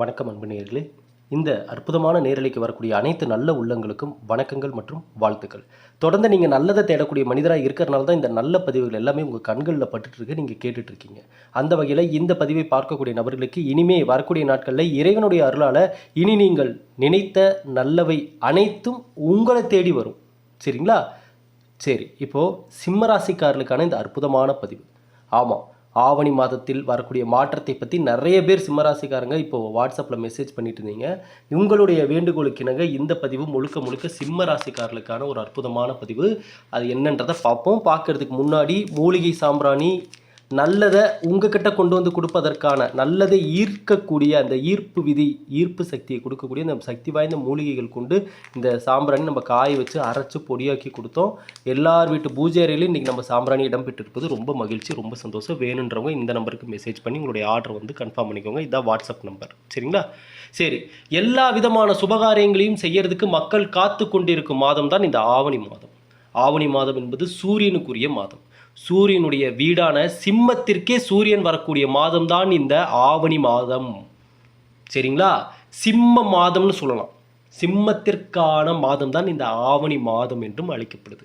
வணக்கம் அன்பு நேர்களே இந்த அற்புதமான நேரலைக்கு வரக்கூடிய அனைத்து நல்ல உள்ளங்களுக்கும் வணக்கங்கள் மற்றும் வாழ்த்துக்கள். தொடர்ந்து நீங்கள் நல்லதை தேடக்கூடிய மனிதராக இருக்கிறனால தான் இந்த நல்ல பதிவுகள் எல்லாமே உங்கள் கண்களில் பட்டுட்டு நீங்கள் கேட்டுட்ருக்கீங்க அந்த வகையில் இந்த பதிவை பார்க்கக்கூடிய நபர்களுக்கு இனிமே வரக்கூடிய நாட்களில் இறைவனுடைய அருளால் இனி நீங்கள் நினைத்த நல்லவை அனைத்தும் உங்களை தேடி வரும். சரிங்களா? சரி இப்போது சிம்மராசிக்காரர்களுக்கான இந்த அற்புதமான பதிவு. ஆமாம் ஆவணி மாதத்தில் வரக்கூடிய மாற்றத்தை பற்றி நிறைய பேர் சிம்மராசிக்காரங்க இப்போ வாட்ஸ்அப்பில் மெசேஜ் பண்ணிட்டு இருந்தீங்க. உங்களுடைய வேண்டுகோளுக்கிணங்க இந்த பதிவு முழுக்க முழுக்க சிம்ம ராசிக்காரர்களுக்கான ஒரு அற்புதமான பதிவு. அது என்னன்றதை பார்ப்போம். பார்க்கறதுக்கு முன்னாடி மூலிகை சாம்பிராணி நல்லதை உங்ககிட்ட கொண்டு வந்து கொடுப்பதற்கான நல்லதை ஈர்க்கக்கூடிய அந்த ஈர்ப்பு விதி ஈர்ப்பு சக்தியை கொடுக்கக்கூடிய அந்த சக்தி வாய்ந்த மூலிகைகள் கொண்டு இந்த சாம்பிராணி நம்ம காய வச்சு அரைச்சு பொடியாக்கி கொடுத்தோம். எல்லார் வீட்டு பூஜை அறையிலையும் இன்றைக்கி நம்ம சாம்பிராணி இடம் பெற்றிருப்பது ரொம்ப மகிழ்ச்சி ரொம்ப சந்தோஷம். வேணுன்றவங்க இந்த நம்பருக்கு மெசேஜ் பண்ணி உங்களுடைய ஆர்டர் வந்து கன்ஃபார்ம் பண்ணிக்கோங்க. இதான் வாட்ஸ்அப் நம்பர் சரிங்களா? சரி எல்லா விதமான சுபகாரியங்களையும் செய்யறதுக்கு மக்கள் காத்து கொண்டிருக்கும் மாதம் தான் இந்த ஆவணி மாதம். ஆவணி மாதம் என்பது சூரியனுக்குரிய மாதம். சூரியனுடைய வீடான சிம்மத்திற்கே சூரியன் வரக்கூடிய மாதம்தான் இந்த ஆவணி மாதம். சரிங்களா? சிம்ம மாதம்னு சொல்லலாம். சிம்மத்திற்கான மாதம் தான் இந்த ஆவணி மாதம் என்றும் அழைக்கப்படுது.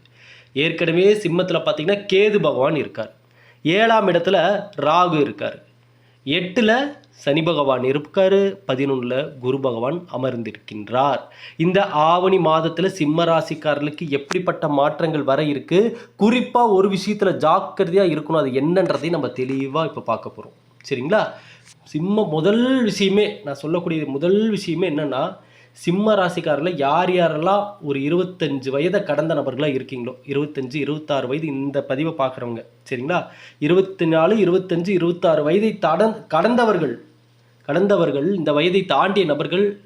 ஏற்கனவே சிம்மத்தில் பார்த்தீங்கன்னா கேது பகவான் இருக்கார். ஏழாம் இடத்துல ராகு இருக்கார். எட்டில் சனி பகவான் இருக்காரு. பதினொன்றில் குரு பகவான் அமர்ந்திருக்கின்றார். இந்த ஆவணி மாதத்தில் சிம்ம ராசிக்காரர்களுக்கு எப்படிப்பட்ட மாற்றங்கள் வர இருக்கு? குறிப்பாக ஒரு விஷயத்தில் ஜாக்கிரதையாக இருக்கணும். அது என்னன்றதையும் நம்ம தெளிவாக இப்போ பார்க்க போகிறோம் சரிங்களா? சிம்ம முதல் விஷயமே நான் சொல்லக்கூடிய முதல் விஷயமே என்னென்னா சிம்ம ராசிக்காரில் யார் யாரெல்லாம் ஒரு இருபத்தஞ்சு வயதை கடந்த நபர்களாக இருக்கீங்களோ இருபத்தஞ்சு இருபத்தாறு வயது இந்த பதிவை பார்க்குறவங்க சரிங்களா? இருபத்தி நாலு இருபத்தஞ்சு இருபத்தாறு வயதை தட கடந்தவர்கள் கடந்தவர்கள் இந்த வயதை தாண்டிய நபர்கள்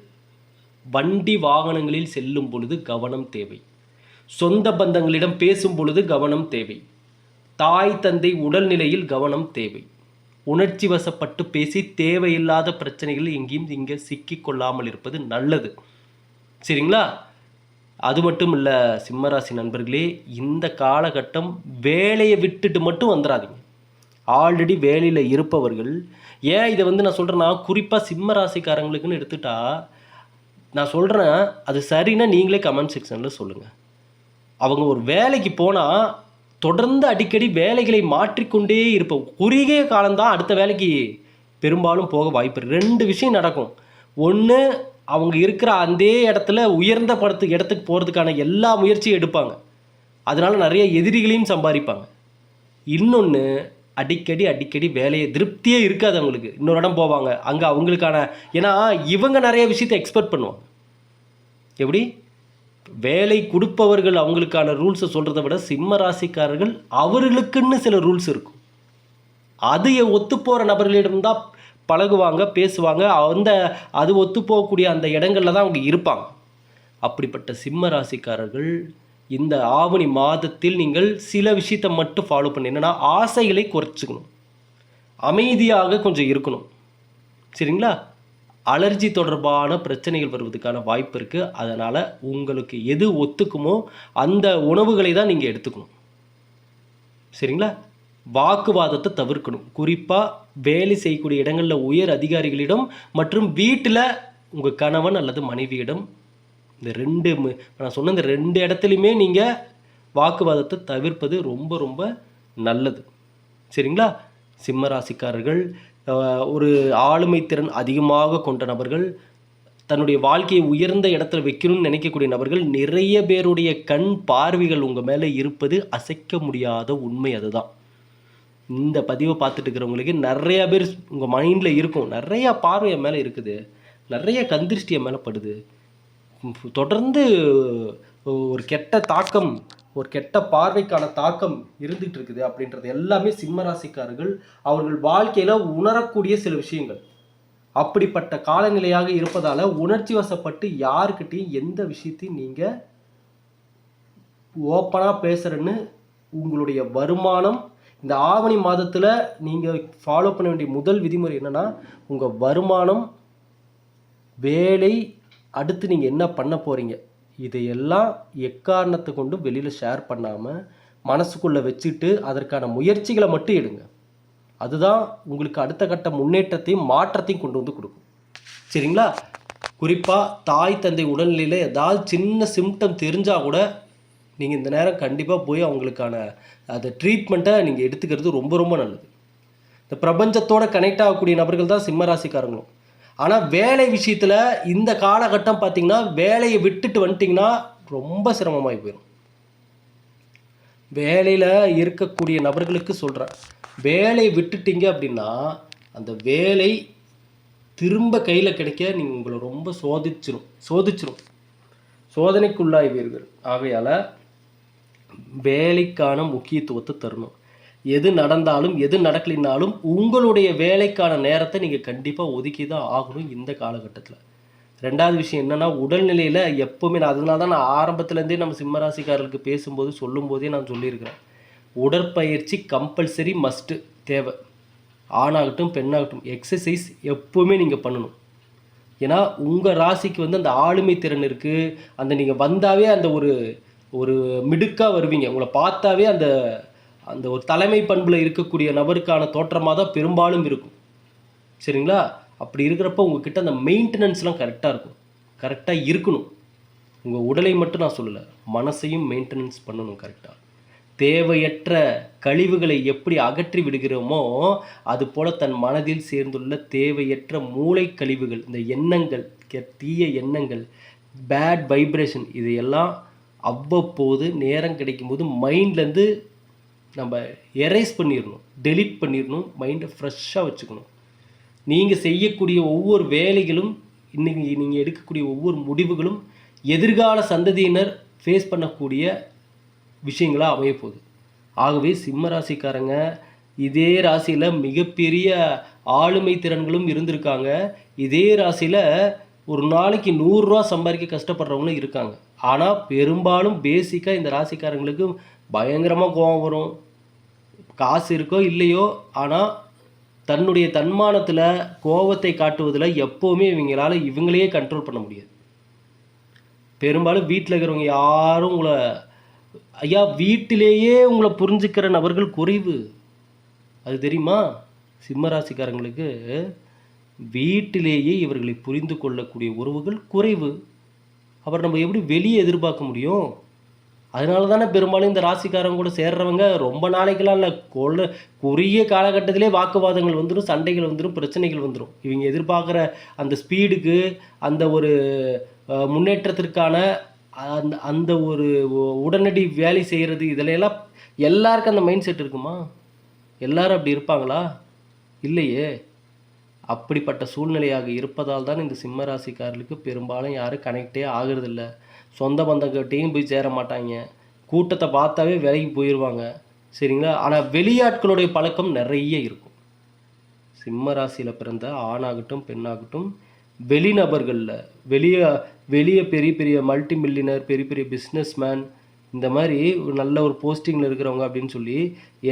வண்டி வாகனங்களில் செல்லும் பொழுது கவனம் தேவை. சொந்த பந்தங்களிடம் பேசும் பொழுது கவனம் தேவை. தாய் தந்தை உடல்நிலையில் கவனம் தேவை. உணர்ச்சி வசப்பட்டு பேசி தேவையில்லாத பிரச்சனைகள் எங்கேயும் இங்கே சிக்கி கொள்ளாமல் இருப்பது நல்லது. சரிங்களா? அது மட்டும் இல்லை சிம்மராசி நண்பர்களே இந்த காலகட்டம் வேலையை விட்டுட்டு மட்டும் வந்துடாதீங்க ஆல்ரெடி வேலையில் இருப்பவர்கள் ஏன் இதை வந்து நான் சொல்கிறேன்னா குறிப்பாக சிம்ம ராசிக்காரங்களுக்குன்னு எடுத்துட்டா நான் சொல்கிறேன் அது சரின்னா நீங்களே கமெண்ட் செக்ஷனில் சொல்லுங்கள் அவங்க ஒரு வேலைக்கு போனால் தொடர்ந்து அடிக்கடி வேலைகளை மாற்றிக்கொண்டே இருப்போம். குறுகிய காலம்தான் அடுத்த வேலைக்கு பெரும்பாலும் போக வாய்ப்பு ரெண்டு விஷயம் நடக்கும். ஒன்று அவங்க இருக்கிற அந்த இடத்துல உயர்ந்த படத்துக்கு இடத்துக்கு போகிறதுக்கான எல்லா முயற்சியும் எடுப்பாங்க. அதனால் நிறைய எதிரிகளையும் சம்பாதிப்பாங்க. இன்னொன்று அடிக்கடி அடிக்கடி வேலையை திருப்தியே இருக்காது அவங்களுக்கு. இன்னொரு இடம் போவாங்க. அங்கே அவங்களுக்கான ஏன்னா இவங்க நிறைய விஷயத்தை எக்ஸ்பெக்ட் பண்ணுவாங்க. எப்படி? வேலை கொடுப்பவர்கள் அவங்களுக்கான ரூல்ஸை சொல்கிறத விட சிம்ம ராசிக்காரர்கள் அவர்களுக்குன்னு சில ரூல்ஸ் இருக்கும். அதையை ஒத்து போகிற நபர்களிடம்தான் பழகுவாங்க பேசுவாங்க. அந்த அது ஒத்து போகக்கூடிய அந்த இடங்களில் தான் அவங்க இருப்பாங்க. அப்படிப்பட்ட சிம்ம ராசிக்காரர்கள் இந்த ஆவணி மாதத்தில் நீங்கள் சில விஷயத்தை மட்டும் ஃபாலோ பண்ணு. என்னென்னா ஆசைகளை குறைச்சிக்கணும். அமைதியாக கொஞ்சம் இருக்கணும். சரிங்களா? அலர்ஜி தொடர்பான பிரச்சனைகள் வருவதற்கான வாய்ப்பு இருக்குது அதனால் உங்களுக்கு எது ஒத்துக்குமோ அந்த உணவுகளை தான் நீங்கள் எடுத்துக்கணும். சரிங்களா? வாக்குவாதத்தை தவிர்க்கணும். குறிப்பாக வேலை செய்யக்கூடிய இடங்களில் உயர் அதிகாரிகளிடம் மற்றும் வீட்டில் உங்கள் கணவன் அல்லது மனைவியிடம் இந்த ரெண்டு நான் சொன்ன இந்த ரெண்டு இடத்துலையுமே நீங்கள் வாக்குவாதத்தை தவிர்ப்பது ரொம்ப ரொம்ப நல்லது. சரிங்களா? சிம்ம ராசிக்காரர்கள் ஒரு ஆளுமை திறன் அதிகமாக கொண்ட நபர்கள் தன்னுடைய வாழ்க்கையை உயர்ந்த இடத்துல வைக்கணும்னு நினைக்கக்கூடிய நபர்கள் நிறைய பேருடைய கண் பார்வைகள் உங்கள் மேலே இருப்பது அசைக்க முடியாத உண்மை அதுதான். இந்த பதிவை பார்த்துட்டு இருக்கிறவங்களுக்கு நிறைய பேர் உங்கள் மைண்டில் இருக்கும். நிறைய பார்வையை மேலே இருக்குது. நிறைய கந்திருஷ்டியை மேலே படுது. தொடர்ந்து ஒரு கெட்ட தாக்கம் ஒரு கெட்ட பார்வைக்கான தாக்கம் இருந்துகிட்டு இருக்குது அப்படின்றது எல்லாமே சிம்மராசிக்காரர்கள் அவர்கள் வாழ்க்கையில் உணரக்கூடிய சில விஷயங்கள். அப்படிப்பட்ட காலநிலையாக இருப்பதால் உணர்ச்சி வசப்பட்டு யாருக்கிட்டையும் எந்த விஷயத்தையும் நீங்கள் ஓப்பனாக பேசுகிறேன்னு உங்களுடைய வருமானம் இந்த ஆவணி மாதத்தில் நீங்கள் ஃபாலோ பண்ண வேண்டிய முதல் விதிமுறை என்னென்னா உங்கள் வருமானம் வேலை அடுத்து நீங்கள் என்ன பண்ண போகிறீங்க இதையெல்லாம் எக்காரணத்தை கொண்டு வெளியில் ஷேர் பண்ணாமல் மனசுக்குள்ளே வச்சுட்டு அதற்கான முயற்சிகளை மட்டும் எடுங்க. அதுதான் உங்களுக்கு அடுத்த கட்ட முன்னேற்றத்தையும் மாற்றத்தையும் கொண்டு வந்து கொடுக்கும். சரிங்களா? குறிப்பாக தாய் தந்தை உடல்நிலையில் ஏதாவது சின்ன சிம்டம் தெரிஞ்சால் கூட நீங்கள் இந்த நேரம் கண்டிப்பாக போய் அவங்களுக்கான அந்த ட்ரீட்மெண்ட்டை நீங்கள் எடுத்துக்கிறது ரொம்ப ரொம்ப நல்லது. இந்த பிரபஞ்சத்தோட கனெக்ட் ஆகக்கூடிய நபர்கள் தான் சிம்மராசிக்காரங்களும் ஆனால் வேலை விஷயத்தில் இந்த காலகட்டம் பார்த்தீங்கன்னா வேலையை விட்டுட்டு வந்துட்டிங்கன்னா ரொம்ப சிரமமாகி போயிடும் வேலையில் இருக்கக்கூடிய நபர்களுக்கு சொல்கிறேன் வேலையை விட்டுட்டீங்க அப்படின்னா அந்த வேலை திரும்ப கையில் கிடைக்க நீங்கள் உங்களை ரொம்ப சோதிச்சிரும். சோதிச்சிரும். சோதனைக்குள்ளாய்வீர்கள். ஆகையால் வேலைக்கான முக்கியத்துவத்தை தரணும். எது நடந்தாலும் எது நடக்கலினாலும் உங்களுடைய வேலைக்கான நேரத்தை நீங்கள் கண்டிப்பாக ஒதுக்கி தான் ஆகணும் இந்த காலகட்டத்தில். ரெண்டாவது விஷயம் என்னென்னா உடல்நிலையில் எப்போவுமே நான் அதனால தான் நான் ஆரம்பத்துலேருந்தே நம்ம சிம்மராசிக்காரர்களுக்கு பேசும்போது சொல்லும்போதே நான் சொல்லியிருக்கிறேன். உடற்பயிற்சி கம்பல்சரி மஸ்ட்டு தேவை. ஆணாகட்டும் பெண்ணாகட்டும் எக்ஸசைஸ் எப்போவுமே நீங்கள் பண்ணணும். ஏன்னா உங்கள் ராசிக்கு வந்து அந்த ஆளுமை திறன் இருக்குது அந்த நீங்கள் வந்தாவே அந்த ஒரு ஒரு மிடுக்காக வருவீங்க. உங்களை பார்த்தாவே அந்த அந்த ஒரு தலைமை பண்பில் இருக்கக்கூடிய நபருக்கான தோற்றமாக தான் பெரும்பாலும் இருக்கும். சரிங்களா? அப்படி இருக்கிறப்ப உங்ககிட்ட அந்த மெயின்டெனன்ஸ்லாம் கரெக்டாக இருக்கும். கரெக்டாக இருக்கணும். உங்கள் உடலை மட்டும் நான் சொல்லலை மனசையும் மெயின்டெனன்ஸ் பண்ணணும் கரெக்டாக தேவையற்ற கழிவுகளை எப்படி அகற்றி விடுகிறோமோ அது போல் தன் மனதில் சேர்ந்துள்ள தேவையற்ற மூளை கழிவுகள் இந்த எண்ணங்கள் கெ- தீய எண்ணங்கள் பேட் வைப்ரேஷன் இதையெல்லாம் அவ்வப்போது நேரம் கிடைக்கும்போது மைண்ட்லேருந்து நம்ம எரேஸ் பண்ணிடணும் டெலீட் பண்ணிடணும் மைண்டை ஃப்ரெஷ்ஷாக வச்சுக்கணும். நீங்கள் செய்யக்கூடிய ஒவ்வொரு வேலைகளும் இன்றைக்கி நீங்கள் எடுக்கக்கூடிய ஒவ்வொரு முடிவுகளும் எதிர்கால சந்ததியினர் ஃபேஸ் பண்ணக்கூடிய விஷயங்களாக அமைய போகுது ஆகவே சிம்ம ராசிக்காரங்க இதே ராசியில் மிகப்பெரிய ஆளுமை திறன்களும் இருந்திருக்காங்க. இதே ராசியில் ஒரு நாளைக்கு நூறுரூவா சம்பாதிக்க கஷ்டப்படுறவங்களும் இருக்காங்க. ஆனால் பெரும்பாலும் பேசிக்காக இந்த ராசிக்காரங்களுக்கு பயங்கரமாக கோபம் வரும். காசு இருக்கோ இல்லையோ ஆனால் தன்னுடைய தன்மானத்தில் கோபத்தை காட்டுவதில் எப்போவுமே இவங்களால இவங்களையே கண்ட்ரோல் பண்ண முடியாது. பெரும்பாலும் வீட்டில் இருக்கிறவங்க யாரும் உங்களை ஐயா வீட்டிலேயே உங்களை புரிஞ்சுக்கிற நபர்கள் குறைவு. அது தெரியுமா? சிம்ம ராசிக்காரங்களுக்கு வீட்டிலேயே இவர்களை புரிந்து கொள்ளக்கூடிய உறவுகள் குறைவு. அப்புறம் நம்ம எப்படி வெளியே எதிர்பார்க்க முடியும்? அதனால தானே பெரும்பாலும் இந்த ராசிக்காரங்க கூட சேர்றவங்க ரொம்ப நாளைக்கெல்லாம் இல்லை கொள்ள குறுகிய காலகட்டத்திலே வாக்குவாதங்கள் வந்துடும் சண்டைகள் வந்துடும் பிரச்சனைகள் வந்துடும் இவங்க எதிர்பார்க்குற அந்த ஸ்பீடுக்கு அந்த ஒரு முன்னேற்றத்திற்கான அந்த அந்த ஒரு உடனடி வேலை செய்கிறது இதில் எல்லாம் எல்லாருக்கும் அந்த மைண்ட் செட் இருக்குமா? எல்லாரும் அப்படி இருப்பாங்களா? இல்லையே. அப்படிப்பட்ட சூழ்நிலையாக இருப்பதால் தான் இந்த சிம்ம ராசிக்காரர்களுக்கு பெரும்பாலும் யாரும் கனெக்டே ஆகுறதில்ல. சொந்த பந்தங்கிட்டையும் போய் சேர மாட்டாங்க. கூட்டத்தை பார்த்தாவே விலைக்கு போயிடுவாங்க சரிங்களா? ஆனால் வெளியாட்களுடைய பழக்கம் நிறைய இருக்கும். சிம்ம ராசியில் பிறந்த ஆணாகட்டும் பெண்ணாகட்டும் வெளிநபர்களில் வெளியே வெளியே பெரிய பெரிய மல்டி மில்லினர் பெரிய பெரிய பிஸ்னஸ்மேன் இந்த மாதிரி ஒரு நல்ல ஒரு போஸ்டிங்கில் இருக்கிறவங்க அப்படின்னு சொல்லி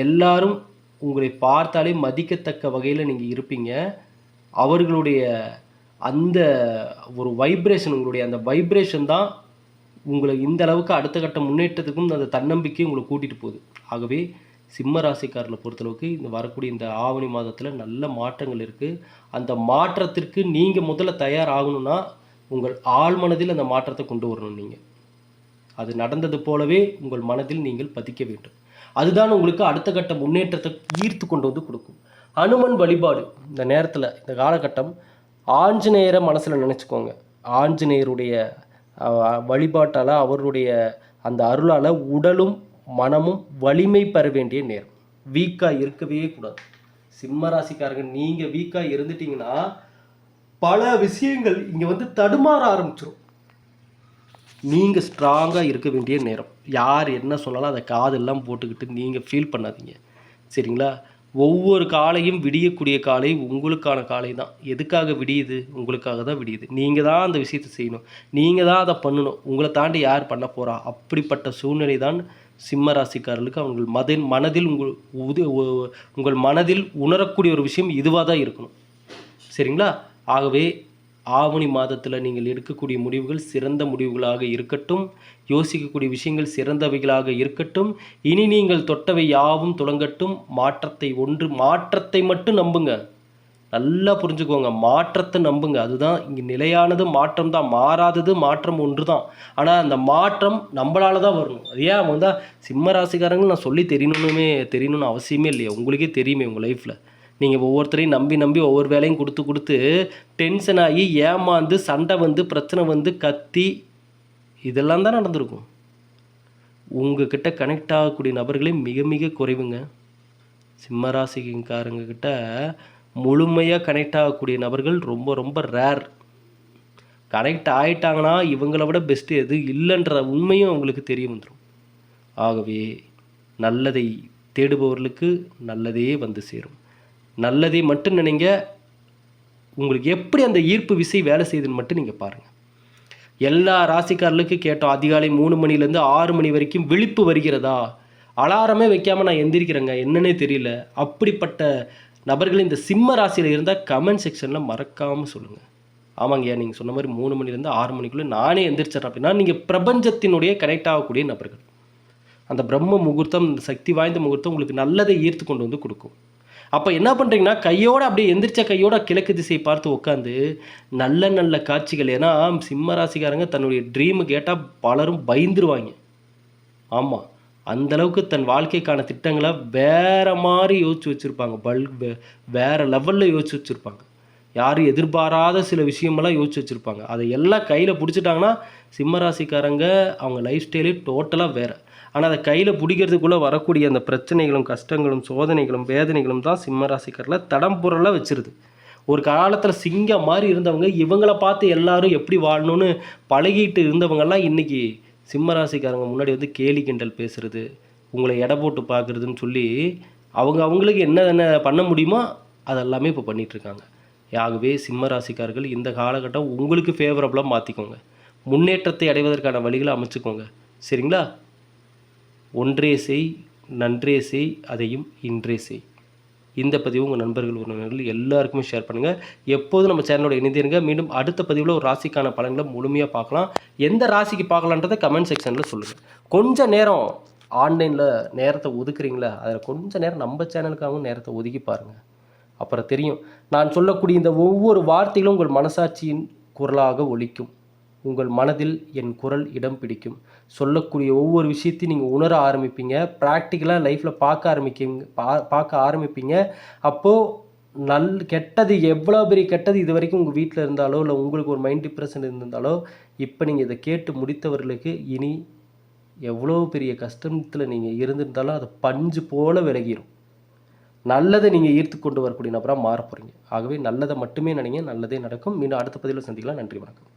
எல்லாரும் உங்களை பார்த்தாலே மதிக்கத்தக்க வகையில் நீங்கள் இருப்பீங்க. அவர்களுடைய அந்த ஒரு வைப்ரேஷன் உங்களுடைய அந்த வைப்ரேஷன் தான் உங்களை இந்த அளவுக்கு அடுத்த கட்ட முன்னேற்றத்துக்கும் அந்த தன்னம்பிக்கை உங்களை கூட்டிகிட்டு போகுது. ஆகவே சிம்ம ராசிக்காரர்களை பொறுத்தளவுக்கு இந்த வரக்கூடிய இந்த ஆவணி மாதத்தில் நல்ல மாற்றங்கள் இருக்குது அந்த மாற்றத்திற்கு நீங்கள் முதல்ல தயாராகணும்னா உங்கள் ஆழ்மனதில் அந்த மாற்றத்தை கொண்டு வரணும் நீங்கள் அது நடந்தது போலவே உங்கள் மனதில் நீங்கள் பதிக்க வேண்டும். அதுதான் உங்களுக்கு அடுத்த கட்ட முன்னேற்றத்தை ஈர்த்து கொண்டு வந்து கொடுக்கும். அனுமன் வழிபாடு. இந்த நேரத்தில் இந்த காலகட்டம் ஆஞ்சநேயரை மனசில் நினச்சிக்கோங்க. ஆஞ்சநேயருடைய வழிபாட்டால் அவருடைய அந்த அருளால் உடலும் மனமும் வலிமை பெற வேண்டிய நேரம். வீக்காக இருக்கவே கூடாது. சிம்ம ராசிக்காரங்க நீங்கள் வீக்காக இருந்துட்டீங்கன்னா பல விஷயங்கள் இங்கே வந்து தடுமாற ஆரம்பிச்சிடும் நீங்கள் ஸ்ட்ராங்காக இருக்க வேண்டிய நேரம். யார் என்ன சொன்னாலும் அதை காதெல்லாம் போட்டுக்கிட்டு நீங்கள் ஃபீல் பண்ணாதீங்க. சரிங்களா? ஒவ்வொரு காலையும் விடியக்கூடிய காலை உங்களுக்கான காலை தான். எதுக்காக விடியுது? உங்களுக்காக தான் விடியுது. நீங்கள் தான் அந்த விஷயத்தை செய்யணும். நீங்கள் தான் அதை பண்ணணும். உங்களை தாண்டி யார் பண்ண போகிறா அப்படிப்பட்ட சூழ்நிலை தான் சிம்ம ராசிக்காரர்களுக்கு அவங்கள் மதில் மனதில் உங்கள் உது உங்கள் மனதில் உணரக்கூடிய ஒரு விஷயம் இதுவாக தான் இருக்கணும். சரிங்களா? ஆகவே ஆவணி மாதத்தில் நீங்கள் எடுக்கக்கூடிய முடிவுகள் சிறந்த முடிவுகளாக இருக்கட்டும். யோசிக்கக்கூடிய விஷயங்கள் சிறந்தவைகளாக இருக்கட்டும். இனி நீங்கள் தொட்டவை யாவும் தொடங்கட்டும். மாற்றத்தை ஒன்று மாற்றத்தை மட்டும் நம்புங்க. நல்லா புரிஞ்சுக்கோங்க. மாற்றத்தை நம்புங்க. அதுதான் இங்கே நிலையானது மாற்றம் தான் மாறாதது மாற்றம் ஒன்று தான் ஆனால் அந்த மாற்றம் நம்மளால தான் வரணும். அது ஏன் வந்தால் சிம்ம ராசிக்காரங்க நான் சொல்லி தெரியணுமே தெரியணும்னு அவசியமே இல்லையா. உங்களுக்கே தெரியுமே உங்கள் லைஃப்பில் நீங்கள் ஒவ்வொருத்தரையும் நம்பி நம்பி ஒவ்வொரு வேலையும் கொடுத்து கொடுத்து டென்ஷன் ஆகி ஏமாந்து சண்டை வந்து பிரச்சனை வந்து கத்தி இதெல்லாம் தான் நடந்திருக்கும். உங்ககிட்ட கனெக்ட் ஆகக்கூடிய நபர்களே மிக மிக குறைவுங்க. சிம்மராசிக்காரங்க கிட்ட முழுமையாக கனெக்ட் ஆகக்கூடிய நபர்கள் ரொம்ப ரொம்ப ரேர் கனெக்ட் ஆகிட்டாங்கன்னா இவங்கள விட பெஸ்ட்டு எது இல்லைன்ற உண்மையும் அவங்களுக்கு தெரிய வந்துடும் ஆகவே நல்லதை தேடுபவர்களுக்கு நல்லதே வந்து சேரும். நல்லதை மட்டும் நினைங்க. உங்களுக்கு எப்படி அந்த ஈர்ப்பு விசை வேலை செய்யுதுன்னு மட்டும் நீங்கள் பாருங்கள் எல்லா ராசிக்காரர்களுக்கும் கேட்டோம் அதிகாலை மூணு மணிலேருந்து ஆறு மணி வரைக்கும் விழிப்பு வருகிறதா? அலாரமே வைக்காமல் நான் எந்திரிக்கிறேங்க என்னன்னே தெரியல. அப்படிப்பட்ட நபர்கள் இந்த சிம்ம ராசியில் இருந்தால் கமெண்ட் செக்ஷனில் மறக்காமல் சொல்லுங்கள் ஆமாங்கய்யா நீங்கள் சொன்ன மாதிரி மூணு மணிலேருந்து ஆறு மணிக்குள்ளே நானே எந்திரிச்சிட்றேன் அப்படின்னா நீங்கள் பிரபஞ்சத்தினுடைய கனெக்ட் ஆகக்கூடிய நபர்கள். அந்த பிரம்ம முகூர்த்தம் இந்த சக்தி வாய்ந்த முகூர்த்தம் உங்களுக்கு நல்லதை ஈர்த்து கொண்டு வந்து கொடுக்கும். அப்போ என்ன பண்ணுறீங்கன்னா கையோட அப்படியே எந்திரிச்ச கையோட கிழக்கு திசை பார்த்து உட்காந்து நல்ல நல்ல காட்சிகள். ஏன்னா சிம்ம ராசிக்காரங்க தன்னுடைய ட்ரீமு கேட்டால் பலரும் பயந்துருவாங்க. ஆமாம் அந்த அளவுக்கு தன் வாழ்க்கைக்கான திட்டங்களை வேற மாதிரி யோசிச்சு வச்சுருப்பாங்க. பல் வேறு வேற லெவலில் யோசிச்சு வச்சுருப்பாங்க. யாரும் எதிர்பாராத சில விஷயமெல்லாம் யோசிச்சு வச்சுருப்பாங்க. அதை எல்லாம் கையில் பிடிச்சிட்டாங்கன்னா சிம்ம ராசிக்காரங்க அவங்க லைஃப் ஸ்டைலே டோட்டலாக வேறு. ஆனால் அதை கையில் பிடிக்கிறதுக்குள்ளே வரக்கூடிய அந்த பிரச்சனைகளும் கஷ்டங்களும் சோதனைகளும் வேதனைகளும் தான் சிம்மராசிக்காரில் தடம் புரளாக வச்சிருது. ஒரு காலத்தில் சிங்கம் மாதிரி இருந்தவங்க இவங்களை பார்த்து எல்லாரும் எப்படி வாழணும்னு பழகிட்டு இருந்தவங்கெல்லாம் இன்றைக்கி சிம்மராசிக்காரங்க முன்னாடி வந்து கேலி கிண்டல் பேசுகிறது உங்களை எடை போட்டு பார்க்குறதுன்னு சொல்லி அவங்க அவங்களுக்கு என்ன என்ன பண்ண முடியுமோ அதெல்லாமே இப்போ பண்ணிகிட்ருக்காங்க ஆகவே சிம்மராசிக்காரர்கள் இந்த காலகட்டம் உங்களுக்கு ஃபேவரபுளாக மாற்றிக்கோங்க முன்னேற்றத்தை அடைவதற்கான வழிகளை அமைச்சுக்கோங்க. சரிங்களா? ஒன்றே செய் நன்றே செய் அதையும் இன்றே செய். இந்த பதிவு உங்கள் நண்பர்கள் உறவினர்கள் எல்லாருக்குமே ஷேர் பண்ணுங்கள் எப்போதும் நம்ம சேனலோட இணைந்திருங்க மீண்டும் அடுத்த பதிவில் ஒரு ராசிக்கான பலன்களை முழுமையாக பார்க்கலாம். எந்த ராசிக்கு பார்க்கலான்றதை கமெண்ட் செக்ஷனில் சொல்லுங்கள் கொஞ்ச நேரம் ஆன்லைனில் நேரத்தை ஒதுக்குறீங்களா? அதில் கொஞ்சம் நேரம் நம்ம சேனலுக்காகவும் நேரத்தை ஒதுக்கி பாருங்கள் அப்புறம் தெரியும். நான் சொல்லக்கூடிய இந்த ஒவ்வொரு வார்த்தைகளும் உங்கள் மனசாட்சியின் குரலாக ஒழிக்கும் உங்கள் மனதில் என் குரல் இடம் பிடிக்கும். சொல்லக்கூடிய ஒவ்வொரு விஷயத்தையும் நீங்கள் உணர ஆரம்பிப்பீங்க. ப்ராக்டிக்கலாக லைஃப்பில் பார்க்க ஆரம்பிக்கிங்க பா பார்க்க ஆரம்பிப்பீங்க. அப்போது நல் கெட்டது எவ்வளோ பெரிய கெட்டது இது வரைக்கும் உங்கள் வீட்டில் இருந்தாலோ இல்லை உங்களுக்கு ஒரு மைண்ட் டிப்ரெஷன் இருந்திருந்தாலோ இப்போ நீங்கள் இதை கேட்டு முடித்தவர்களுக்கு இனி எவ்வளோ பெரிய கஷ்டத்தில் நீங்கள் இருந்திருந்தாலும் அது பஞ்சு போல விலகிடும் நல்லதை நீங்கள் ஈர்த்து கொண்டு வரக்கூடிய நபராக மாற போகிறீங்க ஆகவே நல்லதை மட்டுமே நினைங்க. நல்லதே நடக்கும். மீண்டும் அடுத்த பதிவில் சந்திக்கலாம். நன்றி வணக்கம்.